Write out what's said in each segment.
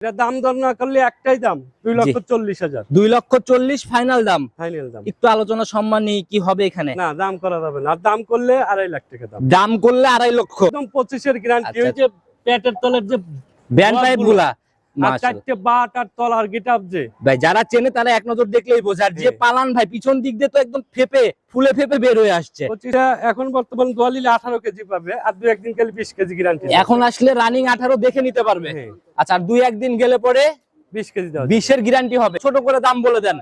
এটা দাম দর না করলে একটাই দাম দুই লক্ষ চল্লিশ হাজার। দুই লক্ষ চল্লিশ ফাইনাল দাম। ফাইনাল দাম। একটু আলোচনা সম্মান নেই কি হবে এখানে? না দাম করা যাবে না। আর দাম করলে আড়াই লাখ টাকা দাম। দাম করলে আড়াই লক্ষ। একদম পঁচিশের গ্যারান্টি আচ্ছা, ওই যে পেটের তলের যে ব্যান্ড। পাইপগুলা। আর মাশাআল্লাহ। চারটে বাট আর তলার গেট যে। ভাই যারা চেনে তারা এক নজর দেখলেই বোঝে। আর যে হ্যাঁ। পালান ভাই পিছন দিক দিয়ে তো একদম ফেপে ফুলে ফেপে বের হয়ে আসছে। এখন বর্তমান দোয়ালিলে আঠারো কেজি পাবে আর দু একদিন গেলে বিশ কেজি গ্যারান্টি এখন আসলে রানিং আঠারো দেখে নিতে পারবে। আচ্ছা আর দুই একদিন গেলে পরে বিশ কেজি। বিশের গ্যারান্টি হবে। ছোট করে দাম বলে দেন।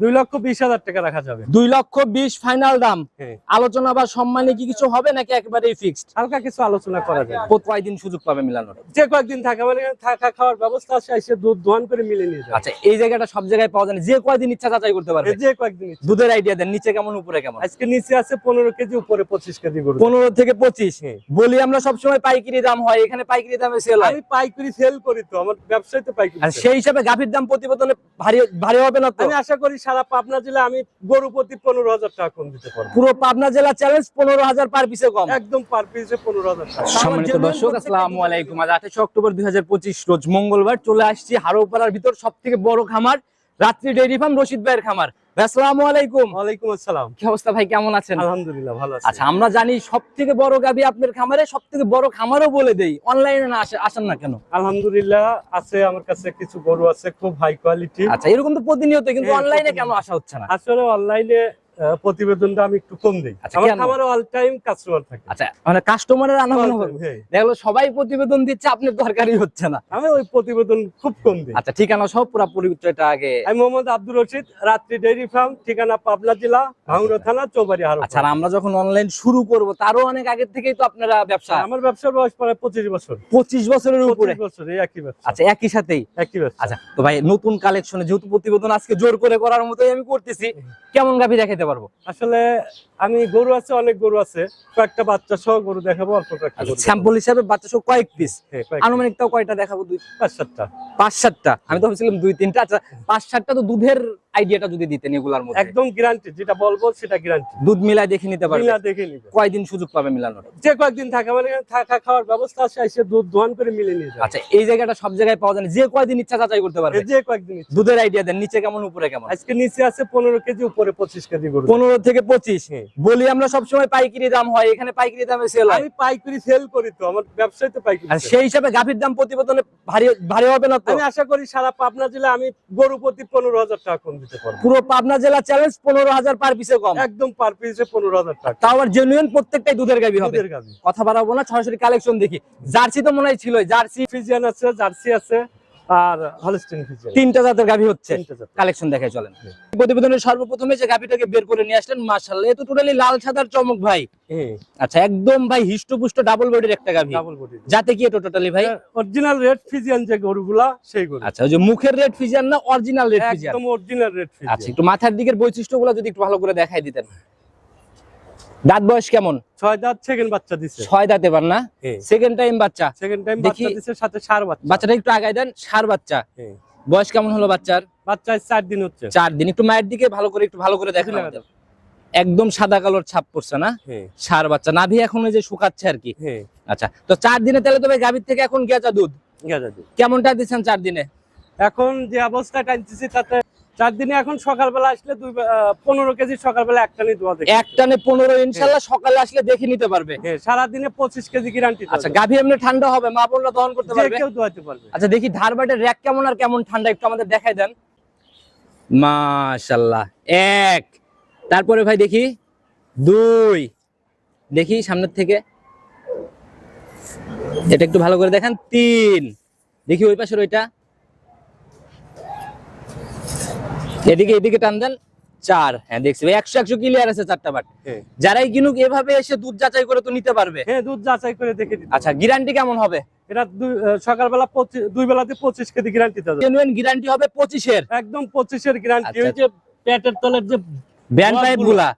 দুই লক্ষ বিশ হাজার টাকা রাখা যাবে। দুই লক্ষ বিশ ফাইনাল দাম। হ্যাঁ। আলোচনা বা সম্মানে কি কিছু হবে নাকি একেবারেই ফিক্সড হালকা কিছু আলোচনা করা যায়। কয়দিন সুযোগ পাবে মিলানোর? যে কয়েকদিন থাকা মানে থাকা খাওয়ার ব্যবস্থা আছে এসে দুধ দোয়ান করে মিলে নিয়ে যাবে। আচ্ছা এই জায়গাটা সব জায়গায় পাওয়া যায় যে কয়দিন ইচ্ছা যাচাই করতে পারবে? যে কয়েকদিন দুধের আইডিয়া দেন নিচে কেমন উপরে কেমন? আজকে নিচে আছে পনেরো কেজি উপরে পঁচিশ কেজি গরু। পনেরো থেকে পঁচিশ। হ্যাঁ। বলি আমরা সবসময় পাইকারি দাম হয় এখানে পাইকারি দামে সেল হয়। আমি পাইকারি সেল করি তো আমার ব্যবসায় তো পাইকারি সেই হিসাবে গাভীর দাম প্রতিবেদনে ভারী ভারী হবে না তো? আশা করি সারা পাবনা জেলা আমি গরু প্রতি পনেরো হাজার টাকা কম দিতে পারব। পুরো পাবনা জেলা চ্যালেঞ্জ পনেরো হাজার পার পিসে কম। একদম পার পিসে পনেরো হাজার টাকা। সম্মানিত দর্শক আসসালামু আলাইকুম। আজ আঠাশে অক্টোবর দুই হাজার পঁচিশ রোজ মঙ্গলবার চলে আসছি হারোপাড়ার ভিতর সব থেকে বড় খামার রাত্রি ডেইরি ফার্ম রশিদ ভাইয়ের খামার। আসসালামু আলাইকুম। ওয়ালাইকুম আসসালাম। কি অবস্থা ভাই কেমন আছেন? আলহামদুলিল্লাহ ভালো আছি। আচ্ছা আমরা জানি সব থেকে বড় গাবি আপনার খামারে সবথেকে বড় খামারও বলে দেই অনলাইনে না আসেন না কেন? আলহামদুলিল্লাহ আছে আমার কাছে কিছু গরু আছে খুব হাই কোয়ালিটি আচ্ছা এরকম তো প্রতিনিয়ত কিন্তু হ্যাঁ, অনলাইনে কেন আসা হচ্ছে না? আসলে অনলাইনে প্রতিবেদনটা আমি একটু কম দিই। আচ্ছা, আমার খামারে অল টাইম কাস্টমার থাকে। আচ্ছা মানে কাস্টমারের আনাগোনা হবে। হ্যাঁ। দেখল সবাই প্রতিবেদন দিচ্ছে আপনার দরকারই হচ্ছে না। আমি ওই প্রতিবেদন খুব কম দিই। আচ্ছা ঠিকানা সব পুরো পরিচয়টা আগে। আমি মোহাম্মদ আব্দুর রশিদ রাত্রি ডেইরি ফার্ম ঠিকানা পাবনা জেলা ভাঙড়া থানা চৌবাড়ি হারো আচ্ছা আমরা যখন অনলাইন শুরু করব তারও অনেক আগের থেকেই তো আপনারা ব্যবসা। আমার ব্যবসার বয়স প্রায় পঁচিশ বছর। পঁচিশ বছরের উপরে? পঁচিশ বছর এই একই ব্যবসা। আচ্ছা একই সাথেই? একই ব্যবসা। আচ্ছা তো ভাই নতুন কালেকশনে যেহেতু প্রতিবেদন আজকে জোর করে করার মতোই আমি করতেছি কেমন গাভি দেখাতে পারব? আসলে আমি গরু আছে অনেক গরু আছে। কয়েকটা বাচ্চা সহ গরু দেখাবো অল্প কয়েকটা স্যাম্পল হিসাবে বাচ্চা সহ কয়েক পিস। হ্যাঁ, কয়েকটা। আনুমানিক তাও কয়টা দেখাবো দুই পাঁচ সাতটা। পাঁচ সাতটা। আমি তো ভাবছিলাম দুই তিনটা। আচ্ছা পাঁচ সাতটা তো দুধের আইডিয়াটা যদি দিতেন এগুলার মধ্যে। একদম গ্যারান্টি যেটা বলব সেটা গ্যারান্টি দুধ মিলাই দেখে নিতে পারবে। মিলা দেখে নিবে। কয়দিন সুযোগ পাবে মিলানোর? যে কয়েকদিন থাকা মানে থাকা খাওয়ার ব্যবস্থা আছে এসে দুধ দোয়ান করে মিলে নিয়ে যাবে। আচ্ছা এই জায়গাটা সব জায়গায় পাওয়া যায়। যে কয়দিন ইচ্ছা যাচাই করতে পারবে। যে কয়েকদিন দুধের আইডিয়া দেন নিচে কেমন উপরে কেমন? আজকে নিচে আছে পনেরো কেজি উপরে পঁচিশ কেজি গরু। পনেরো থেকে পঁচিশ। হ্যাঁ। বলি আমরা সবসময় পাইকারি দাম হয়। এখানে পাইকারি দামে সেল হয়। আমি পাইকারি সেল করি তো আমার ব্যবসায় তো পাইকারি আর সেই হিসাবে গাভীর দাম প্রতিবেদনে ভারী ভারী হবে না তো? আমি আশা করি সারা পাবনা জেলা আমি গরু প্রতি পনেরো হাজার টাকা কম দিতে পারব। পুরো পাবনা জেলা চ্যালেঞ্জ পনেরো হাজার পার পিসে কম একদম পার পিসে পনেরো হাজার টাকা। তাও আবার জেনুইন প্রত্যেকটাই দুধের গাবি হবে। কথা বাড়াবো না সরাসরি কালেকশন দেখি। জার্সি তো মনে হয় ছিল জার্সি। ফিজিয়ান আছে জার্সি আছে। আর হলস্টিন তিনটা জাতের গাভী হচ্ছে। কালেকশন দেখে চলেন। প্রতিবেদনের সর্বপ্রথমে যে গাভীটাকে বের করে নিয়ে আসলেন মাশাআল্লাহ এ তো টোটালি লাল সাদার চমক ভাই। আচ্ছা একদম ভাই হিষ্টপুষ্ট ডাবল বডির একটা গাভী। ডাবল বডি যাতে কি এটা টোটালি ভাই? অরিজিনাল রেড ফিজিয়ান যে গরুগুলা সেই গরু আচ্ছা ওই যে মুখের রেড ফিজিয়ান না অরিজিনাল রেড ফিজিয়ান একদম অরিজিনাল রেড আচ্ছা একটু মাথার দিকের বৈশিষ্ট্যগুলো যদি একটু ভালো করে দেখাই দিতেন। দাঁত বয়স কেমন? ছয় দাঁত সেকেন্ড বাচ্চা দিছে। ছয় দাঁত এবার না? সেকেন্ড টাইম বাচ্চা। সেকেন্ড টাইম বাচ্চা দিছে সাথে সার বাচ্চা। বাচ্চাটা একটু আগায় দেন সার বাচ্চা। বয়স কেমন হলো বাচ্চার? বাচ্চা চার দিন হচ্ছে। চার দিন। একটু মায়ের দিকে ভালো করে একটু ভালো করে দেখেন। একদম সাদা কালোর ছাপ পড়ছে না? সার বাচ্চা। নাভি এখন ওই যে শুকাচ্ছে আর কি। আচ্ছা তো চার দিনে তাহলে তবে গাভীর থেকে এখন গেঁচা দুধ? গেছে দুধ। কেমনটা দিচ্ছেন চার দিনে? এখন যে অবস্থা টানতেছি তাতে চার দিনে এখন সকালবেলা আসলে দুই পনেরো কেজি সকালবেলা একটা দোয়া দেখি। এক টানে পনেরো ইনশাল্লাহ সকালে আসলে দেখে নিতে পারবে। হ্যাঁ সারাদিনে পঁচিশ কেজি গ্যারান্টি আচ্ছা গাভী এমনি ঠান্ডা হবে মা বোনরা দহন করতে পারবে? কেউ দোয়াতে পারবে। আচ্ছা দেখি ধারবাটের র্যাক কেমন আর কেমন ঠান্ডা একটু আমাদের দেখাই দেন। মাশাল্লাহ এক। তারপরে ভাই দেখি দুই। দেখি সামনের থেকে। এটা একটু ভালো করে দেখেন তিন। দেখি ওই পাশের ওইটা। এদিকে এদিকে টান দেন। চার। হ্যাঁ দেখছি। ভাই একশো একশো ক্লিয়ার আছে চারটা বাট হ্যাঁ। যারাই কিনুক এভাবে এসে দুধ যাচাই করে তো নিতে পারবে। হ্যাঁ দুধ যাচাই করে দেখে আচ্ছা গ্যারান্টি কেমন হবে? এটা সকালবেলা পঁচিশ- দুই বেলাতে পঁচিশ কেজি গ্যারান্টি। জেনুইন গ্যারান্টি হবে পঁচিশের। একদম পঁচিশের গ্যারান্টি আচ্ছা, ওই যে পেটের তলের যে ব্যান্ড পাইপগুলা।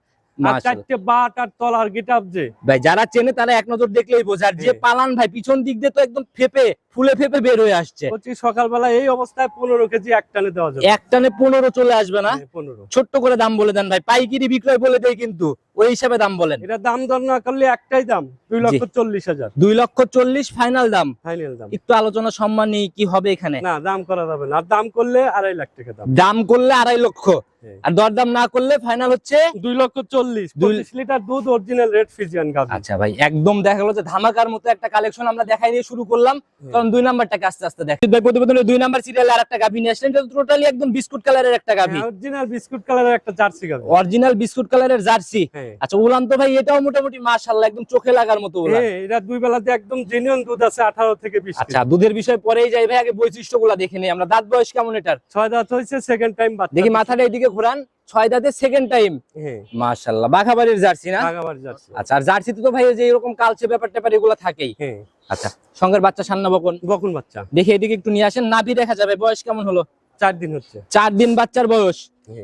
ভাই যারা চেনে তারা এক নজর দেখলেই বোঝার যে। পালান ভাই পিছন দিক দিয়ে তো একদম ফেপে ফুলে ফেপে বের হয়ে আসছে। সকালবেলা এই অবস্থায় পনেরো কেজি এক টানে দেওয়া যাবে। এক টানে পনেরো চলে আসবে না? হ্যাঁ, পনেরো। ছোট্ট করে দাম বলে দেন ভাই। পাইকিরি বিক্রয় বলে দেয় কিন্তু। ওই হিসাবে দাম বলেন। এটা দাম দর না করলে একটাই দাম দুই লক্ষ চল্লিশ হাজার। দুই লক্ষ চল্লিশ ফাইনাল দাম। ফাইনাল দাম। একটু আলোচনা সম্মানী কি হবে এখানে? না দাম করা যাবে না। দাম করলে আড়াই লাখ টাকা দাম। দাম করলে আড়াই লক্ষ। হ্যাঁ। আর দরদাম না করলে ফাইনাল হচ্ছে দুই লক্ষ চল্লিশ। পঁচিশ লিটার দুধ অরিজিনাল রেড ফিজিয়ান আচ্ছা ভাই একদম দেখা গেলো যে ধামাকার মতো একটা কালেকশন আমরা দেখাই দিয়ে শুরু করলাম। কারণ দুই নাম্বারটাকে আস্তে আস্তে দেখ প্রতিবেদনে দুই নাম্বার সিরিয়ালে আর একটা গাভি নিয়ে আসলেন। টোটালি একদম বিস্কুট কালারের একটা গাভি। অরিজিনাল বিস্কুট কালারের একটা জার্সি গাভি। অরিজিনাল বিস্কুট কালারের জার্সি। হ্যাঁ। আচ্ছা উলান তো ভাই এটাও মোটামুটি মাশাআল্লাহ একদম চোখে লাগার মতো উলান। এটা দুই বেলাতে একদম জেনুইন দুধ আছে আঠারো থেকে বিশ আচ্ছা দুধের বিষয় পরেই যাই ভাই আগে বৈশিষ্ট্যগুলো দেখে নিই আমরা। দাঁত বয়স কেমন এটার? ছয় দাঁত হয়েছে সেকেন্ড টাইম বাচ্চা। দেখি মাথাটা এদিকে ঘোরান। ছয় দাঁতের সেকেন্ড টাইম হ্যাঁ মাশাআল্লাহ বাঘাবাড়ির জার্সি না? আগাবার জার্সি। আচ্ছা আর জার্সিতে তো ভাই এই যে এরকম কালচে ব্যাপার ট্যাপার এগুলো থাকেই। হ্যাঁ আচ্ছা সঙ্গের বাচ্চা সান্না বকন? বকুন বাচ্চা। দেখি এদিকে একটু নিয়ে আসেন। নাভি দেখা যাবে বয়স কেমন হলো? চার দিন হচ্ছে। চার দিন বাচ্চার বয়স।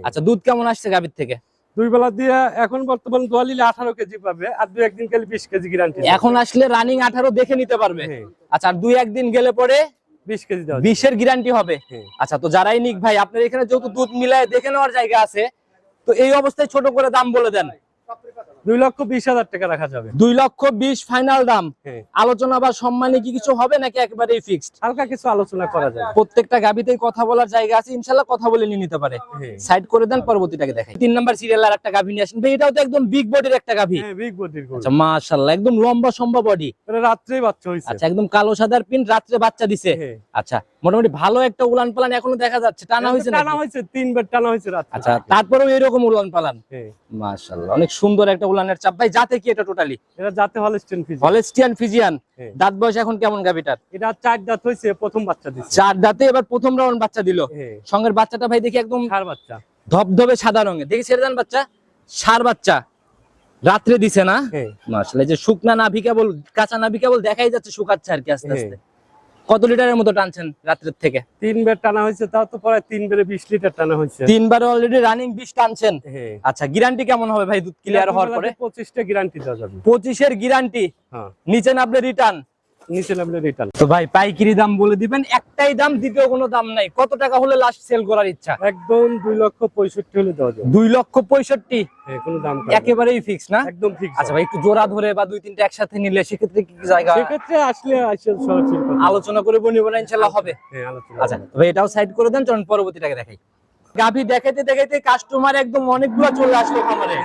আচ্ছা দুধ কেমন আসছে গাভীর থেকে? দুই বেলা দিয়ে এখন বর্তমান দোয়ালিলে আঠারো কেজি পাবে আর দুই একদিন গেলে বিশ কেজি গ্যারান্টি এখন আসলে রানিং আঠারো দেখে নিতে পারবে। হ্যাঁ। আচ্ছা আর দুই একদিন গেলে পরে বিশ কেজি বিশের গ্যারান্টি হবে। হ্যাঁ। আচ্ছা তো যারাই নিক ভাই আপনার এখানে যেহেতু দুধ মিলায় দেখে নেওয়ার জায়গা আছে তো এই অবস্থায় ছোট করে দাম বলে দেন। দুই লক্ষ বিশ হাজার টাকা রাখা যাবে। দুই লক্ষ বিশ ফাইনাল দাম। হ্যাঁ। আলোচনা বা সম্মানে কি কিছু হবে নাকি একেবারেই ফিক্সড হালকা কিছু আলোচনা করা যায় প্রত্যেকটা গাবিতেই কথা বলার জায়গা আছে ইনশাল্লাহ কথা বলে নিয়ে নিতে পারে। হ্যাঁ। সাইড করে দেন পরবর্তীটাকে দেখাই। তিন নাম্বার সিরিয়াল আর একটা গাভি নিয়ে আসেন। ভাই এটাও তো একদম বিগ বডির একটা গাভি। হ্যাঁ বিগ বডির আচ্ছা মাশাআল্লাহ একদম লম্বা সম্ভা বডি এটা রাত্রেই বাচ্চা আচ্ছা একদম কালো সাদার পিন রাত্রে বাচ্চা দিছে। আচ্ছা মোটামুটি ভালো একটা উলান পালান এখনও দেখা যাচ্ছে। টানা হয়েছে টানা হয়েছে তিনবার টানা হয়েছে আচ্ছা তারপরেও এরকম উলান পালান? মাশাআল্লাহ অনেক সুন্দর একটা উলানের চাপ। ভাই যাতে কি এটা টোটালি এটা যাতে হলস্টেন ফিজ হলেস্টিয়ান ফিজিয়ান। দাঁত বয়স এখন কেমন গাভিটার? এটা চার দাঁত হয়েছে প্রথম বাচ্চা দিচ্ছে চার দাঁতে এবার প্রথম রাউন্ড বাচ্চা দিল। সঙ্গের বাচ্চাটা ভাই দেখি একদম সার বাচ্চা। ধবধবে সাদা রঙের। দেখি ছেড়ে দেন বাচ্চা। সার বাচ্চা। রাত্রে দিছে না? মাশাআল্লাহ এই যে শুকনা নাভি কেবল কাঁচা নাভি কেবল দেখাই যাচ্ছে শুকাচ্ছে আর কি আস্তে। আস্তে। কত লিটারের মতো টানছেন রাত্রের থেকে? তিনবার টানা হয়েছে তাও তো প্রায় তিনবারে বিশ লিটার টানা হয়েছে। তিনবার অলরেডি রানিং বিশ টানছেন? হ্যাঁ। আচ্ছা গ্যারান্টি কেমন হবে ভাই দুধ ক্লিয়ার হওয়ার পরে? পঁচিশটা গ্যারান্টি দেওয়া যাবে। পঁচিশের গ্যারান্টি নিচে নামলে রিটার্ন নিচে নামলে রিটার্ন তো ভাই পাইকারি দাম বলে দিবেন একটাই দাম দ্বিতীয় কোনো দাম নাই। কত টাকা হলে লাস্ট সেল করার ইচ্ছা? একদম দুই লক্ষ পঁয়ষট্টি হলে দেওয়া যাবে। দুই লক্ষ পঁয়ষট্টি? হ্যাঁ কোনো দাম একেবারেই ফিক্স না? একদম ঠিক আচ্ছা ভাই একটু জোড়া ধরে বা দুই তিনটা একসাথে নিলে সেক্ষেত্রে কি কি জায়গা সেক্ষেত্রে আসলে। আলোচনা করে বনিব না ইনশাল্লাহ হবে। হ্যাঁ আলোচনা আচ্ছা ভাই এটাও সাইড করে দেন পরবর্তীটাকে দেখাই। গাভি দেখাইতে দেখাইতে কাস্টমার একদম অনেকগুলো চলে আসলো খামারে।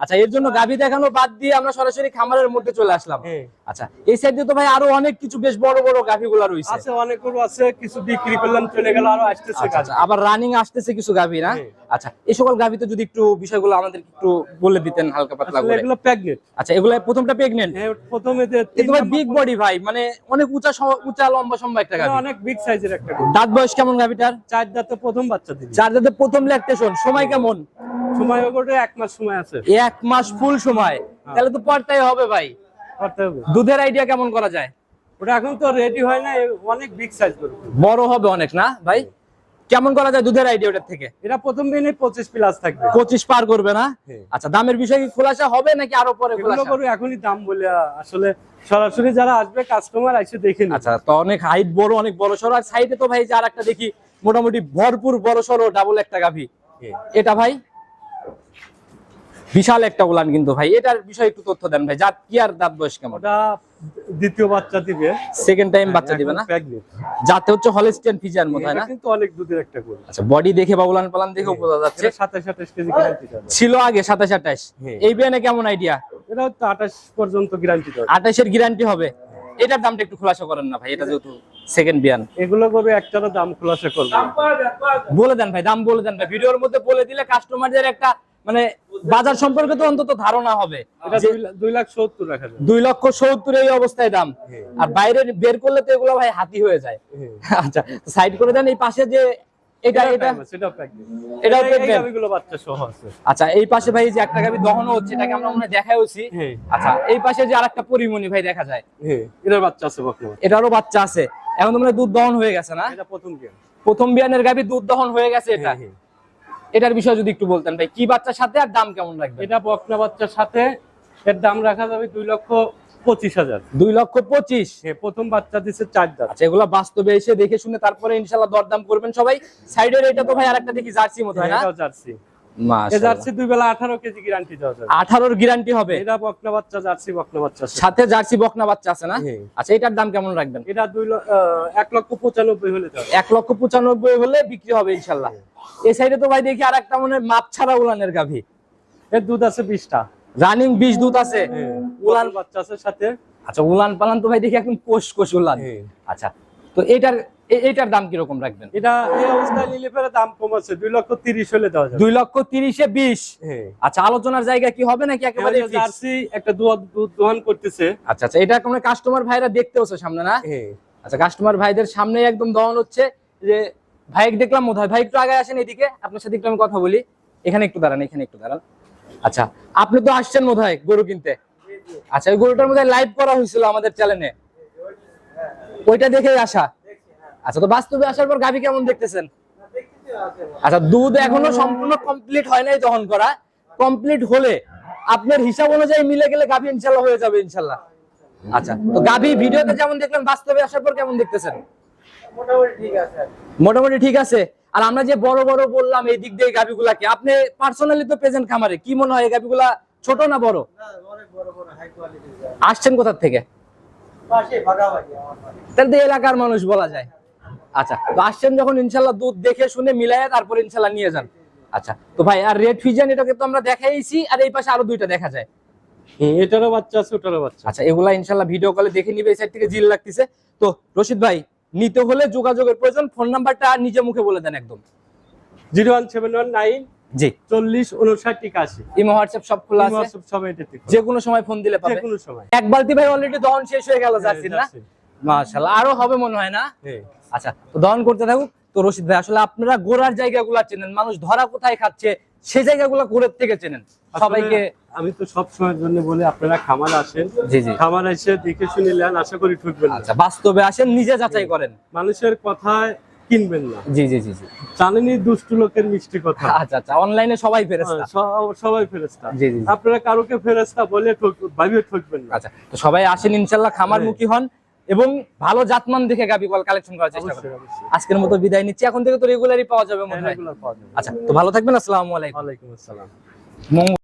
আচ্ছা এর জন্য গাভি দেখানো বাদ দিয়ে আমরা সরাসরি খামারের মধ্যে চলে আসলাম। হ্যাঁ। আচ্ছা এই সাইডে তো ভাই আরও অনেক কিছু বেশ বড় বড় গাভি গুলা রয়েছে। আছে অনেক গরু আছে কিছু বিক্রি করলাম চলে গেল আরও আসতেছে আচ্ছা, আচ্ছা, আবার রানিং আসতেছে কিছু গাভি না? হ্যাঁ। আচ্ছা এই সকল গাভিতে যদি একটু বিষয়গুলো আমাদের একটু বলে দিতেন হালকা পাতলা করে। এগুলো প্রেগনেন্ট আচ্ছা এগুলো প্রথমটা প্রেগনেন্ট হ্যাঁ প্রথমে ভাই বিগ বডি ভাই মানে অনেক উঁচা উঁচা লম্বা সম্ভব একটা গাভি। অনেক বিগ সাইজের একটা গরু। দাঁত বয়স কেমন গাভিটার? চার দাঁতে প্রথম বাচ্চা দিবি। চার দাঁতে প্রথম ল্যাকটেশন সময় কেমন? সময় ওটা এক মাস সময় আছে। এক মাস ফুল সময়। তাহলে তো পরটাই হবে ভাই। দুধের আইডিয়া কেমন করা যায়? ওটা এখন তো রেডি হয় না অনেক বিগ সাইজ বড় হবে অনেক না ভাই? কেমন করা যায় দুধের আইডিয়া ওটার থেকে? এটা প্রথম দিনে পঁচিশ প্লাস থাকবে। পঁচিশ পার করবে না? হ্যাঁ। আচ্ছা দামের বিষয় কি খোলাসা হবে নাকি আরও পরে খোলাসা? গরু এখনই দাম বলে আসলে সরাসরি যারা আসবে কাস্টমার এসে দেখে নিবে। আচ্ছা তো অনেক হাইট বড় অনেক বড় সড়ো। আর সাইডে তো ভাই যার একটা দেখি মোটামুটি ভরপুর বড় সড়ো ডাবল একটা গাভি। হ্যাঁ। এটা ভাই? বিশাল একটা উলান কিন্তু ভাই। এটার বিষয়ে একটু তথ্য দেন ভাই। জাত কি আর দাঁত বয়স কেমন? দ্বিতীয় বাচ্চা দিবে। সেকেন্ড টাইম বাচ্চা দিবে না? যাতে হচ্ছে হলিস্টিয়ান ফিজার মতো হয় না? কিন্তু অনেক দুধের একটা গরু। আচ্ছা বডি দেখে বা উলান পালান দেখেও বোঝা যাচ্ছে। এটা সাতাশ আঠাশ কেজি গ্যারান্টি ছিল আগে সাতাশ আঠাশ। হ্যাঁ। এই বিয়ানে কেমন আইডিয়া এটা হচ্ছে আঠাশ পর্যন্ত গ্যারান্টি দেবে আঠাশের গ্যারান্টি হবে। এটার দামটা একটু খোলাসা করেন না ভাই এটা যেহেতু সেকেন্ড বিয়ান। এগুলো গরু একটারও দাম খোলাসা করবে বলে দেন ভাই দাম বলে দেন ভাই। ভিডিওর মধ্যে বলে দিলে কাস্টমারদের একটা মানে বাজার সম্পর্কে তো অন্তত ধারণা হবে। দুই লাখ- সত্তর দুই লক্ষ সত্তর এই অবস্থায় দাম। হ্যাঁ। আর বাইরে বের করলে তো এগুলো ভাই হাতি হয়ে যায়। হ্যাঁ। আচ্ছা সাইড করে দেন এই পাশে যে এটা এটা বাচ্চা সহ আছে। আচ্ছা এই পাশে ভাই যে একটা গাবি দহন হচ্ছে এটাকে আমরা মনে হয় দেখাইছি আচ্ছা এই পাশে যে আরেকটা পরিমণি ভাই দেখা যায়। এটার বাচ্চা আছে এটারও বাচ্চা আছে। এখন তো দুধ দহন হয়ে গেছে না? এটা প্রথম প্রথম বিয়ানের গাবি দুধ দহন হয়ে গেছে এটা। এটার বিষয়ে যদি একটু বলতেন ভাই কি বাচ্চার সাথে আর দাম কেমন রাখবে এটা বকনা বাচ্চার সাথে এর দাম রাখা যাবে দুই লক্ষ পঁচিশ হাজার। দুই লক্ষ পঁচিশ? হ্যাঁ প্রথম বাচ্চা দিচ্ছে চার দাম আচ্ছা এগুলো বাস্তবে এসে দেখে শুনে তারপরে ইনশাল্লাহ দরদাম করবেন সবাই। সাইডের এটা তো ভাই আরেকটা দেখি জার্সি মতো হয় না? জার্সি মাশাআল্লাহ জার্সি দুই বেলা আঠারো কেজি গ্যারান্টি দেওয়া যাবে। 18 এর গ্যারান্টি হবে? এটা বকনা বাচ্চা জার্সি বকনা বাচ্চা সাথে জার্সি বকনা বাচ্চা আছে না। আচ্ছা এটার দাম কেমন রাখবেন? এটা লক্ষ হলে যাবে। লক্ষ পঁচানব্বই হলে বিক্রি হবে এই সাইডে তো ভাই দেখি আর একটা মনে মাপ ছাড়া উলানের গাভী। এর দুধ আছে বিশটা। রানিং বিশ দুধ আছে। উলান বাচ্চা আছে সাথে। আচ্ছা উলান পালান তো ভাই দেখি একদম কোষ কোষ উলান। আচ্ছা তো এটার এটার দাম কীরকম রাখবেন? এটা এই অবস্থায় নিলে পরে দাম কম আছে দুই লক্ষ তিরিশ হলে দেওয়া যাবে। দুই লক্ষ তিরিশে বিশ? হ্যাঁ। আচ্ছা আলোচনার জায়গা কি হবে নাকি একেবারে জার্সি একটা দোহান করতেছে। আচ্ছা আচ্ছা এটা কোনো কাস্টমার ভাইরা দেখতে হচ্ছে সামনে না? আচ্ছা কাস্টমার ভাইদের সামনে একদম দহন হচ্ছে যে ভাই দেখলাম মনে হয় ভাই একটু আগে আসেন এদিকে আপনার সাথে একটু আমি কথা বলি। এখানে একটু দাঁড়ান এখানে একটু দাঁড়ান। আচ্ছা আপনি তো আসছেন মনে হয় গরু কিনতে? আচ্ছা ওই গরুটার মধ্যে লাইভ করা হয়েছিল আমাদের চ্যানেলে ওইটা দেখেই আসা। আচ্ছা তো বাস্তবে আসার পর গাভী কেমন দেখতেছেন? আচ্ছা দুধ এখনও সম্পূর্ণ কমপ্লিট হয় নাই দহন করা। কমপ্লিট হলে আপনার হিসাব অনুযায়ী মিলে গেলে গাভী ইনশাল্লাহ হয়ে যাবে ইনশাল্লাহ। আচ্ছা তো গাভী ভিডিওতে যেমন দেখলেন বাস্তবে আসার পর কেমন দেখতেছেন? মোটামুটি ঠিক আছে। আর আমরা যে বড় বড় বললাম এই দিক দিয়ে গাভিগুলাকে আপনি পার্সোনালি তো প্রেজেন্ট খামারে কি মনে হয় গাভিগুলা ছোট না বড়? আসছেন কোথার থেকে? তাহলে তো এলাকার মানুষ বলা যায়। আচ্ছা তো আসছেন যখন ইনশাল্লাহ দুধ দেখে শুনে মিলায় তারপর ইনশাল্লাহ নিয়ে যান। আচ্ছা তো ভাই আর রেড ফিজিয়ান এটাকে তো আমরা দেখাইছি আর এই পাশে আরও দুইটা দেখা যায়। এটারও বাচ্চা আছে ওটারও বাচ্চা। আচ্ছা এগুলা ইনশাল্লাহ ভিডিও কলে দেখে নিবে এই সাইড থেকে জিল লাগতেছে। তো রশিদ ভাই নিতে হলে যোগাযোগের প্রয়োজন ফোন নাম্বারটা নিজে মুখে বলে দেন একদম। Zero one seven one nine জি। চল্লিশ উনষাট একাশি। ইমো হোয়াটসঅ্যাপ সব খোলা আছে। এটাতে যে কোনো সময় ফোন দিলে যে পাবে। কোনো সময়। এক বালতি ভাই অলরেডি দহন শেষ হয়ে গেল জার্সির না। মাশাআল্লাহ আরও হবে মনে হয় না? হ্যাঁ। আচ্ছা তো দহন করতে থাকুক। তো রশিদ ভাই আসলে আপনারা গোড়ার জায়গাগুলো চেনেন মানুষ ধরা কোথায় খাচ্ছে সেই জায়গাগুলো গোড়ের থেকে চেনেন। সবাইকে আমি তো সব সময়ের জন্য বলি আপনারা খামার আসেন। জি জি। খামার এসে দেখে শুনে নেন আশা করি ঠকবেন আচ্ছা বাস্তবে আসেন নিজে যাচাই করেন। মানুষের কথায় কিনবেন না। জি জি জি জি। জানেনই দুষ্টু লোকের মিষ্টি কথা। আচ্ছা আচ্ছা অনলাইনে সবাই ফেরেস্তা হ্যাঁ, সবাই ফেরেস্তা জি, জি। আপনারা কারোকে ফেরেস্তা বলে ঠক- ভাবিয়ে ঠকবেন না। আচ্ছা তো সবাই আসেন ইনশাল্লাহ খামার হ্যাঁ। মুখী হন। এবং ভালো জাতমান দেখে গাবি কল কালেকশন করার চেষ্টা করবে আজকের মতো বিদায় নিচ্ছি। এখন থেকে তো রেগুলারই পাওয়া যাবে মনে হ্যাঁ, হয়। আচ্ছা তো ভালো থাকবেন আসসালামু আলাইকুম। ওয়ালাইকুম আসসালাম। মঙ্গল